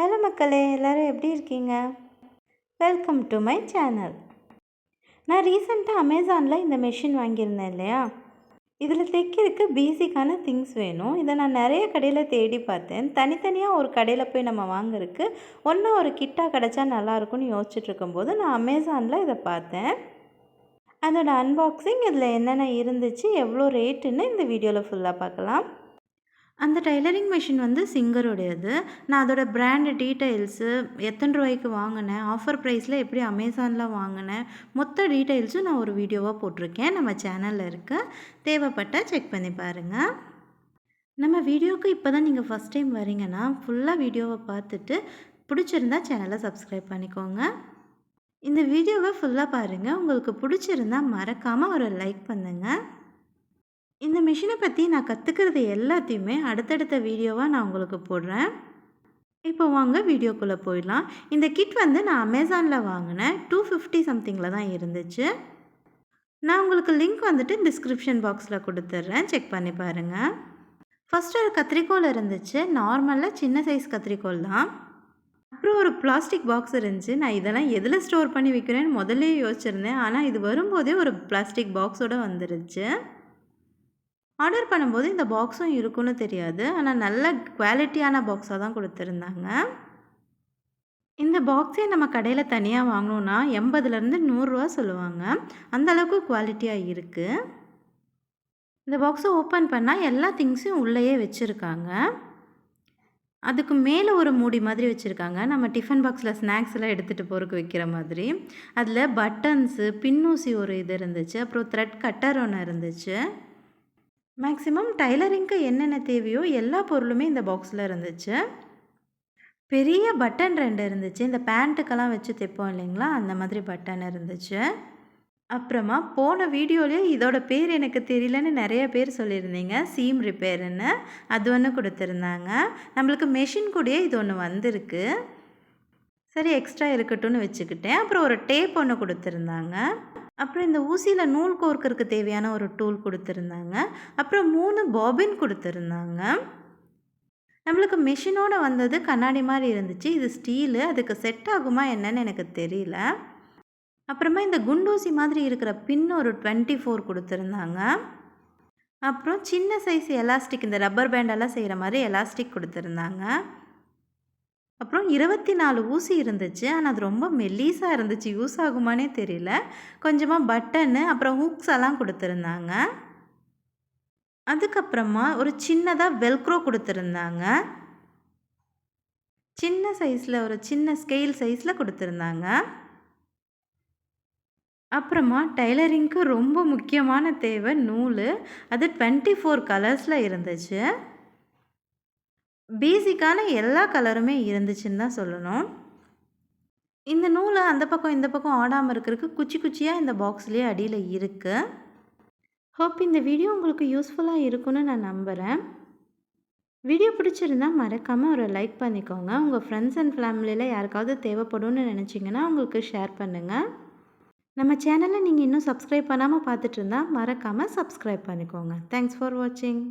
Hello மக்களே எல்லோரும் எப்படி இருக்கீங்க? வெல்கம் டு மை சேனல் நான் ரீசெண்டாக அமேசானில் இந்த மெஷின் வாங்கியிருந்தேன் இல்லையா? இதில் தைக்கிறதுக்கு பேசிக்கான திங்ஸ் வேணும். இதை நான் நிறைய கடையில் தேடி பார்த்தேன். தனித்தனியாக ஒரு கடையில் போய் நம்ம வாங்குறதுக்கு ஒன்றும் ஒரு கிட்டாக கிடச்சா நல்லாயிருக்கும்னு யோசிச்சுட்டு இருக்கும்போது நான் அமேசானில் இதை பார்த்தேன். அதோட அன்பாக்சிங் இதில் என்னென்ன இருந்துச்சு எவ்வளோ ரேட்டுன்னு இந்த வீடியோவில் ஃபுல்லாக பார்க்கலாம். அந்த டைலரிங் மிஷின் வந்து சிங்கருடையது. நான் அதோட பிராண்டு டீட்டெயில்ஸு எத்தனை ரூபாய்க்கு வாங்கினேன் ஆஃபர் ப்ரைஸில் எப்படி அமேசானில் வாங்கினேன் மொத்த டீட்டெயில்ஸும் நான் ஒரு வீடியோவாக போட்டிருக்கேன். நம்ம சேனலில் இருக்க. தேவைப்பட்டால் செக் பண்ணி பாருங்கள் நம்ம வீடியோவுக்கு இப்போ தான் நீங்கள் ஃபஸ்ட் டைம் வரீங்கன்னா ஃபுல்லாக வீடியோவை பார்த்துட்டு பிடிச்சிருந்தா சேனலை சப்ஸ்கிரைப் பண்ணிக்கோங்க. இந்த வீடியோவை ஃபுல்லாக பாருங்கள் உங்களுக்கு பிடிச்சிருந்தா மறக்காமல் ஒரு லைக் பண்ணுங்கள் இந்த மிஷினை பற்றி நான் கற்றுக்கிறது எல்லாத்தையுமே அடுத்தடுத்த வீடியோவாக நான் உங்களுக்கு போடுறேன். இப்போ வாங்க வீடியோக்குள்ளே போயிடலாம். இந்த கிட் வந்து நான் அமேசானில் வாங்கினேன். டூ ஃபிஃப்டி சம்திங்கில் தான் இருந்துச்சு. நான் உங்களுக்கு லிங்க் வந்துட்டு டிஸ்கிரிப்ஷன் பாக்ஸில் கொடுத்துட்றேன் செக் பண்ணி பாருங்கள் ஃபஸ்ட்டு ஒரு கத்திரிக்கோல் இருந்துச்சு. நார்மலாக சின்ன சைஸ் கத்திரிக்கோல் தான். அப்புறம் ஒரு பிளாஸ்டிக் பாக்ஸ் இருந்துச்சு. நான் இதெல்லாம் எதில் ஸ்டோர் பண்ணி வைக்கிறேன்னு முதல்ல யோசிச்சிருந்தேன். ஆனால் இது வரும்போதே ஒரு பிளாஸ்டிக் பாக்ஸோடு வந்துருச்சு. ஆர்டர் பண்ணும்போது இந்த பாக்ஸும் இருக்குன்னு தெரியாது. ஆனால் நல்ல குவாலிட்டியான பாக்ஸாக தான் கொடுத்துருந்தாங்க. இந்த பாக்ஸே நம்ம கடையில் தனியாக வாங்கினோன்னா எண்பதுலேருந்து நூறுரூவா சொல்லுவாங்க. அந்தளவுக்கு குவாலிட்டியாக இருக்குது இந்த பாக்ஸை ஓப்பன் பண்ணால் எல்லா திங்ஸும் உள்ளேயே வச்சுருக்காங்க. அதுக்கு மேலே ஒரு மூடி மாதிரி வச்சுருக்காங்க. நம்ம டிஃபன் பாக்ஸில் ஸ்நாக்ஸ் எல்லாம் எடுத்துகிட்டு போகிறக்கு வைக்கிற மாதிரி. அதில் பட்டன்ஸு பின்னூசி ஒரு இது இருந்துச்சு. அப்புறம் த்ரெட் கட்டர் ஒன்று இருந்துச்சு. மேக்ஸிமம் டைலரிங்க்கு என்னென்ன தேவையோ எல்லா பொருளுமே இந்த பாக்ஸில் இருந்துச்சு. பெரிய பட்டன் ரெண்டு இருந்துச்சு. இந்த பேண்ட்டுக்கெல்லாம் வச்சு தைப்போம் இல்லைங்களா? அந்த மாதிரி பட்டன் இருந்துச்சு. அப்புறமா போன வீடியோலேயே இதோட பேர் எனக்கு தெரியலன்னு நிறைய பேர் சொல்லியிருந்தீங்க. சீம் ரிப்பேருன்னு அது ஒன்று கொடுத்துருந்தாங்க. நம்மளுக்கு மெஷின் கூடயே இது ஒன்று வந்திருக்கு. சரி எக்ஸ்ட்ரா இருக்கட்டும்னு வச்சுக்கிட்டேன். அப்புறம் ஒரு டேப் ஒன்று கொடுத்துருந்தாங்க. அப்புறம் இந்த ஊசியில் நூல் கோர்க்கறதுக்கு தேவையான ஒரு டூல் கொடுத்துருந்தாங்க. அப்புறம் மூணு பாபின் கொடுத்துருந்தாங்க. நம்மளுக்கு மிஷினோட வந்தது கண்ணாடி மாதிரி இருந்துச்சு. இது ஸ்டீலு அதுக்கு செட் ஆகுமா என்னன்னு எனக்கு தெரியல. அப்புறமா இந்த குண்டூசி மாதிரி இருக்கிற பின் ஒரு டுவெண்ட்டி ஃபோர் கொடுத்துருந்தாங்க. அப்புறம் சின்ன சைஸ் எலாஸ்டிக் இந்த ரப்பர் பேண்டெல்லாம் செய்கிற மாதிரி எலாஸ்டிக் கொடுத்துருந்தாங்க. அப்புறம் இருபத்தி நாலு ஊசி இருந்துச்சு. ஆனால் அது ரொம்ப மெல்லீஸாக இருந்துச்சு. யூஸ் ஆகுமானே தெரியல. கொஞ்சமாக பட்டனு அப்புறம் ஹூக்ஸ் எல்லாம் கொடுத்துருந்தாங்க. அதுக்கப்புறமா ஒரு சின்னதாக வெல்க்ரோ கொடுத்துருந்தாங்க. சின்ன சைஸில் ஒரு சின்ன ஸ்கெயில் சைஸில் கொடுத்துருந்தாங்க. அப்புறமா டைலரிங்க்கு ரொம்ப முக்கியமான தேவை நூல். அது டுவெண்ட்டி ஃபோர் கலர்ஸில் இருந்துச்சு. பேசிக்கான எல்லா கலருமே இருந்துச்சுன்னு தான் சொல்லணும். இந்த நூலை அந்த பக்கம் இந்த பக்கம் ஆடாமல் இருக்கிறதுக்கு குச்சி குச்சியாக இந்த பாக்ஸ்லேயே அடியில் இருக்குது ஹோப் இந்த வீடியோ உங்களுக்கு யூஸ்ஃபுல்லாக இருக்குன்னு நான் நம்புகிறேன் வீடியோ பிடிச்சிருந்தா மறக்காமல் ஒரு லைக் பண்ணிக்கோங்க. உங்கள் ஃப்ரெண்ட்ஸ் அண்ட் ஃபேமிலியில் யாருக்காவது தேவைப்படும்னு நினச்சிங்கன்னா உங்களுக்கு ஷேர் பண்ணுங்கள் நம்ம சேனலை நீங்கள் இன்னும் சப்ஸ்கிரைப் பண்ணாமல் பார்த்துட்டு இருந்தால் மறக்காமல் சப்ஸ்கிரைப் பண்ணிக்கோங்க. தேங்க்ஸ் ஃபார் வாட்சிங்